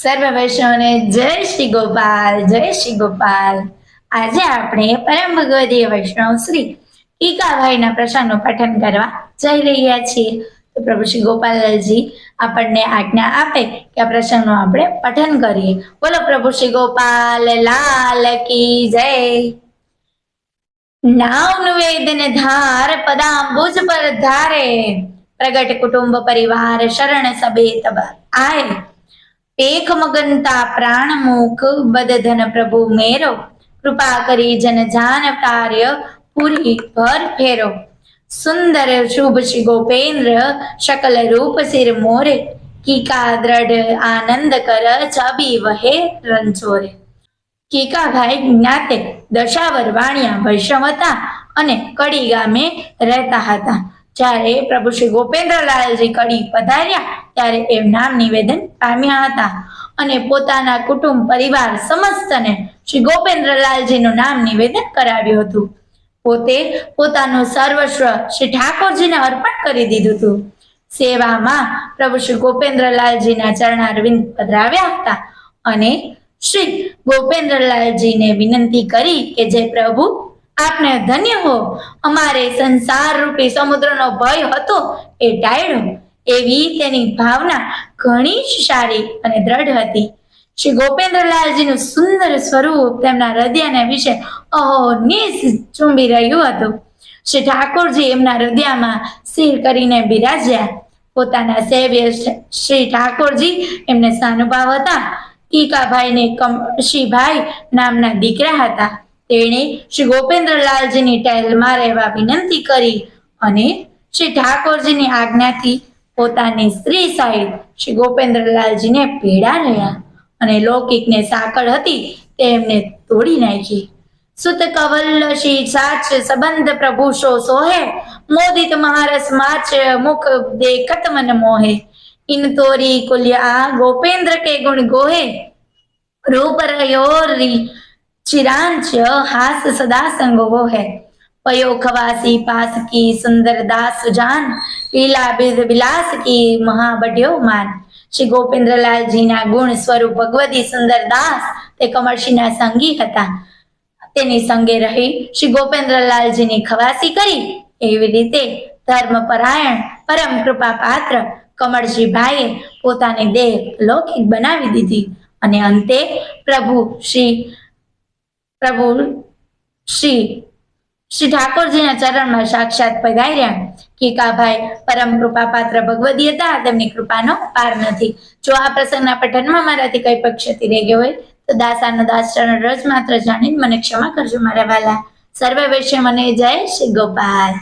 સર્વ વૈષ્ણવને જય શ્રી ગોપાલ, જય શ્રી ગોપાલ. આજે આપણે પરમ ભગવદીય વૈષ્ણવ શ્રી ટીકાભાઈના પ્રસંગનું પઠન કરવા જઈ રહ્યા છીએ. તો પ્રભુ શ્રી ગોપાલજી આપણને આજ્ઞા આપે કે આ પ્રસંગનું આપણે પઠન કરીએ. બોલો પ્રભુ શ્રી ગોપાલ, લાલ કી જય. નામ વેદન ધાર પદાંબુજ પર ધારે. પ્રગટ કુટુંબ પરિવાર શરણ સબે તબ આય. પેખ મગનતા પ્રાણ મુખ બદધન પ્રભુ મેરો. કૃપા કરી જન જાન કાર્ય પૂરી ભર ફેરો. સુંદર શુભ શ્રી ગોપેન્દ્ર, શકલ રૂપ સિર મોરે. કીકા દ્રઢ આનંદ કર છબી વહે રણછોરે. કીકાભાઈ જ્ઞાતે, દશાવર વાણિયા વૈષ્ણવ હતા અને કડી ગામે રહેતા હતા. જ્યારે પ્રભુ શ્રી ગોપેન્દ્રલાલજી કડી પધાર્યા ત્યારે એ નામ નિવેદન પામ્યા હતા અને પોતાના કુટુંબ પરિવાર સમસ્તને શ્રી ગોપેન્દ્રલાલજીનું નામ નિવેદન કરાવ્યું હતું. પોતે પોતાનું સર્વસ્વ શ્રી ઠાકોરજીને અર્પણ કરી દીધું હતું. સેવામાં પ્રભુ શ્રી ગોપેન્દ્રલાલજીના ચરણારવિંદ પધરાવ્યા હતા અને શ્રી ગોપેન્દ્રલાલજીને વિનંતી કરી કે જે પ્રભુ આપને ધન્ય હો. અમારે સંસાર રૂપી સમુદ્રનો ભય હતો એ ટાળ્યો એવી તેની ભાવના ઘણી જ સારી અને દ્રઢ હતી. શ્રી ગોપેન્દ્રલાલજીનું સુંદર સ્વરૂપ તેમના હૃદયને વિશે અહોનિશ ચુંબી રહ્યું હતું. શ્રી ઠાકોરજી એમના હૃદયમાં સ્થિર કરીને બિરાજ્યા. પોતાના સેવ્ય શ્રી ઠાકોરજી એમને સાનુભાવ હતા. કીકાભાઈને કમ, શ્રીભાઈ નામના દીકરા હતા. તેણે શ્રી ગોપેન્દ્રલાલજીની ટહેલમાં રહેવા વિનંતી કરી અને શ્રી ઠાકોરજીની આજ્ઞાથી પોતાની સ્ત્રી સહિત શ્રી ગોપેન્દ્રલાલજીને પીડા રહ્યા અને લૌકિકને સાંકળ હતી તેમને તોડી નાખી. સુત કવલ્લ શ્રી સાચ સંબંધ પ્રભુ શો સોહે? મોદિત મહારસ માચ મુખ દેખત મન મોહે. ઇન તોરી કુલ્યા ગોપેન્દ્ર કે ગુણ ગોહે? રૂપ રયોરી चिरांच हास सदा संग वो है पयो खवासी पास की सुंदर दास जान लीला बिद विलास की महाबड्यो માન શ્રી ગોપેન્દ્રલાલજીના ગુણ સ્વરૂપ ભગવતી સુંદર દાસ તે કમર્ષિના સંગી હતા તેની સંગે રહી શ્રી ગોપેન્દ્રલાલજીની ખવાસી કરી એવી રીતે ધર્મપરાયણ પરમ કૃપા પાત્ર કમળજીભાઈએ પોતાની દેહ લૌકિક બનાવી દીધી અને અંતે પ્રભુ શ્રી પ્રભુ શ્રી શ્રી ઠાકોરજીના ચરણમાં સાક્ષાત પધાર્યા કીકાભાઈ પરમ કૃપા પાત્ર ભગવદી હતા, તેમની કૃપાનો પાર નથી. જો આ પ્રસંગના પઠનમાં મારાથી કઈ પણ રહી ગઈ હોય, તો દાસાનો દાસ ચરણ રજ માત્ર જાણીને મને ક્ષમા કરજો મારા વાલા. સર્વે વૈશ્ય મને જય શ્રી ગોપાલ.